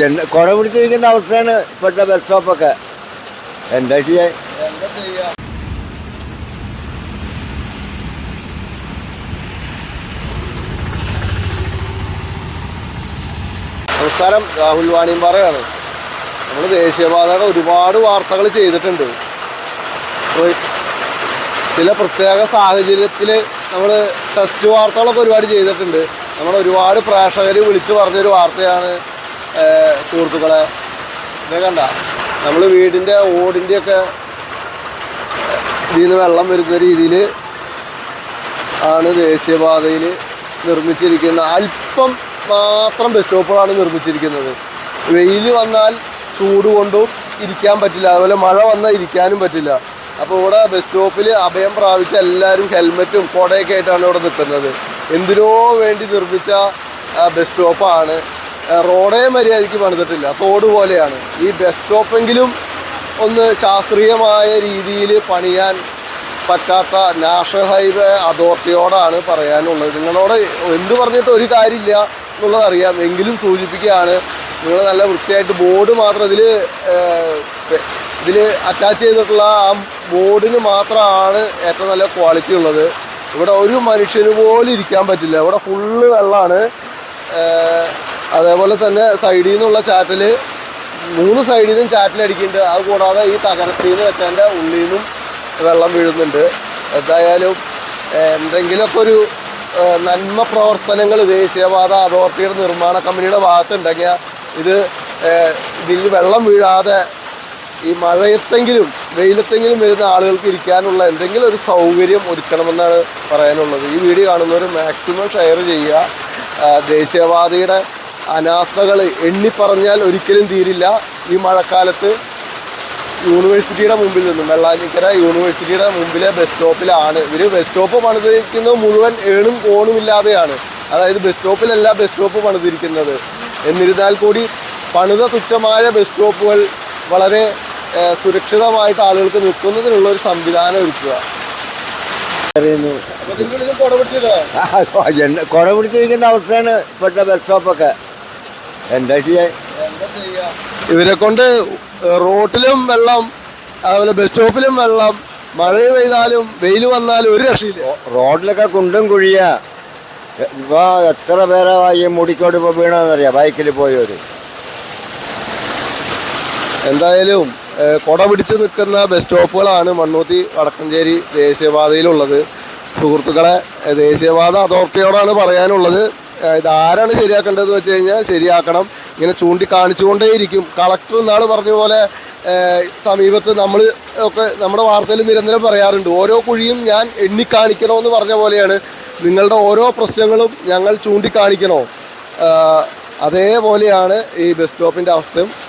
കുട പിടിച്ചിരിക്കുന്ന അവസ്ഥയാണ് ഇപ്പോഴത്തെ ബസ് സ്റ്റോപ്പൊക്കെ എന്താ ചെയ്യാൻ നമസ്കാരം രാഹുൽ വാണിയമ്പാറയാണ്. നമ്മൾ ദേശീയപാതയുടെ ഒരുപാട് വാർത്തകൾ ചെയ്തിട്ടുണ്ട്. ചില പ്രത്യേക സാഹചര്യത്തിൽ നമ്മൾ ടെസ്റ്റ് വാർത്തകളൊക്കെ ഒരുപാട് ചെയ്തിട്ടുണ്ട്. നമ്മൾ ഒരുപാട് പ്രേക്ഷകർ വിളിച്ചു പറഞ്ഞൊരു വാർത്തയാണ് സുഹൃത്തുക്കളെ ഇതേ നമ്മൾ വീടിന്റെ ഓടിന്റെയൊക്കെ ഇതിൽ നിന്ന് വെള്ളം വരുന്ന രീതിയിൽ ആണ് ദേശീയപാതയിൽ നിർമ്മിച്ചിരിക്കുന്ന അല്പം മാത്രം ബസ് സ്റ്റോപ്പുകളാണ് നിർമ്മിച്ചിരിക്കുന്നത്. വെയിൽ വന്നാൽ ചൂട് കൊണ്ടും ഇരിക്കാൻ പറ്റില്ല. അതുപോലെ മഴ വന്നാൽ ഇരിക്കാനും പറ്റില്ല. അപ്പോൾ ഇവിടെ ബസ് സ്റ്റോപ്പിൽ അഭയം പ്രാപിച്ച എല്ലാവരും ഹെൽമറ്റും കുടയൊക്കെ ആയിട്ടാണ് ഇവിടെ നിൽക്കുന്നത്. എന്തിനോ വേണ്ടി നിർമ്മിച്ച ബസ് സ്റ്റോപ്പാണ് റോഡേ മര്യാദയ്ക്ക് പണിതിട്ടില്ല. തോട് പോലെയാണ്. ഈ ബസ് സ്റ്റോപ്പെങ്കിലും ഒന്ന് ശാസ്ത്രീയമായ രീതിയിൽ പണിയാൻ പറ്റാത്ത നാഷണൽ ഹൈവേ അതോറിറ്റിയോടാണ് പറയാനുള്ളത്. നിങ്ങളോട് എന്ത് പറഞ്ഞിട്ട് ഒരു കാര്യമില്ല എന്നുള്ളത് അറിയാം. എങ്കിലും സൂചിപ്പിക്കുകയാണ് നിങ്ങൾ നല്ല വൃത്തിയായിട്ട് ബോർഡ് മാത്രം ഇതിൽ ഇതിൽ അറ്റാച്ച് ചെയ്തിട്ടുള്ള ആ ബോർഡിന് മാത്രമാണ് ഏറ്റവും നല്ല ക്വാളിറ്റി ഉള്ളത്. ഇവിടെ ഒരു മനുഷ്യന് പോലും ഇരിക്കാൻ പറ്റില്ല. ഇവിടെ ഫുള്ള് വെള്ളമാണ്. അതേപോലെ തന്നെ സൈഡിൽ നിന്നുള്ള ചാറ്റൽ മൂന്ന് സൈഡിൽ നിന്നും ചാറ്റലടിക്കുന്നുണ്ട് അത് കൂടാതെ ഈ തകരത്തിൽ നിന്ന് വെച്ചതിന്റെ ഉള്ളിൽ നിന്നും വെള്ളം വീഴുന്നുണ്ട്. എന്തായാലും എന്തെങ്കിലുമൊക്കെ ഒരു നന്മ പ്രവർത്തനങ്ങൾ ദേശീയപാത അതോറിറ്റിയുടെ നിർമ്മാണ കമ്പനിയുടെ ഭാഗത്തുണ്ടെങ്കിൽ ഇത് ഇതിൽ വെള്ളം വീഴാതെ ഈ മഴയത്തെങ്കിലും വെയിലത്തെങ്കിലും വരുന്ന ആളുകൾക്ക് ഇരിക്കാനുള്ള എന്തെങ്കിലും ഒരു സൗകര്യം ഒരുക്കണമെന്നാണ് പറയാനുള്ളത്. ഈ വീഡിയോ കാണുന്നവർ മാക്സിമം ഷെയർ ചെയ്യുക. ദേശീയപാതയുടെ അനാസ്ഥകൾ എണ്ണിപ്പറഞ്ഞാൽ ഒരിക്കലും തീരില്ല. ഈ മഴക്കാലത്ത് യൂണിവേഴ്സിറ്റിയുടെ മുമ്പിൽ നിന്നും വെള്ളാഞ്ചിക്കര യൂണിവേഴ്സിറ്റിയുടെ മുമ്പിലെ ബസ് സ്റ്റോപ്പിലാണ്. ഇവർ ബസ് സ്റ്റോപ്പ് പണിതിരിക്കുന്നത് മുഴുവൻ ഏണും കോണും ഇല്ലാതെയാണ്. അതായത് ബസ് സ്റ്റോപ്പിലല്ല ബസ് സ്റ്റോപ്പ് പണിതിരിക്കുന്നത്. എന്നിരുന്നാൽ കൂടി പണിത തുച്ഛമായ ബസ് സ്റ്റോപ്പുകൾ വളരെ സുരക്ഷിതമായിട്ട് ആളുകൾക്ക് നിൽക്കുന്നതിനുള്ള ഒരു സംവിധാനം ഒരുക്കുക. കുട അവസ്ഥയാണ് ഇപ്പോഴത്തെ ബസ് സ്റ്റോപ്പൊക്കെ. എന്താ ചെയ്യാൻ ചെയ്യാ? ഇവരെ കൊണ്ട് റോട്ടിലും വെള്ളം അതുപോലെ ബസ് സ്റ്റോപ്പിലും വെള്ളം മഴ പെയ്താലും വെയിൽ വന്നാലും ഒരു രക്ഷയില്ല. റോഡിലൊക്കെ കുണ്ടും കുഴിയ. ഇപ്പൊ എത്ര പേരാ ഈ മുടിക്കോട് ഇപ്പൊ വീണെന്നറിയാം ബൈക്കിൽ പോയവര്. എന്തായാലും കൊട പിടിച്ച് നിൽക്കുന്ന ബസ് സ്റ്റോപ്പുകളാണ് മണ്ണൂത്തി വടക്കഞ്ചേരി ദേശീയപാതയിലുള്ളത്. സുഹൃത്തുക്കളെ ദേശീയപാത അതോറിറ്റിയോടാണ് പറയാനുള്ളത്. ഇത് ആരാണ് ശരിയാക്കേണ്ടതെന്ന് വെച്ച് കഴിഞ്ഞാൽ ശരിയാക്കണം. ഇങ്ങനെ ചൂണ്ടിക്കാണിച്ചുകൊണ്ടേയിരിക്കും. കളക്ടർ എന്നാൾ പറഞ്ഞ പോലെ സമീപത്ത് നമ്മൾ ഒക്കെ നമ്മുടെ വാർത്തയിൽ നിരന്തരം പറയാറുണ്ട്. ഓരോ കുഴിയും ഞാൻ എണ്ണിക്കാണിക്കണമെന്ന് പറഞ്ഞ പോലെയാണ്. നിങ്ങളുടെ ഓരോ പ്രശ്നങ്ങളും ഞങ്ങൾ ചൂണ്ടിക്കാണിക്കണോ? അതേപോലെയാണ് ഈ ബസ് സ്റ്റോപ്പിന്റെ അവസ്ഥയും.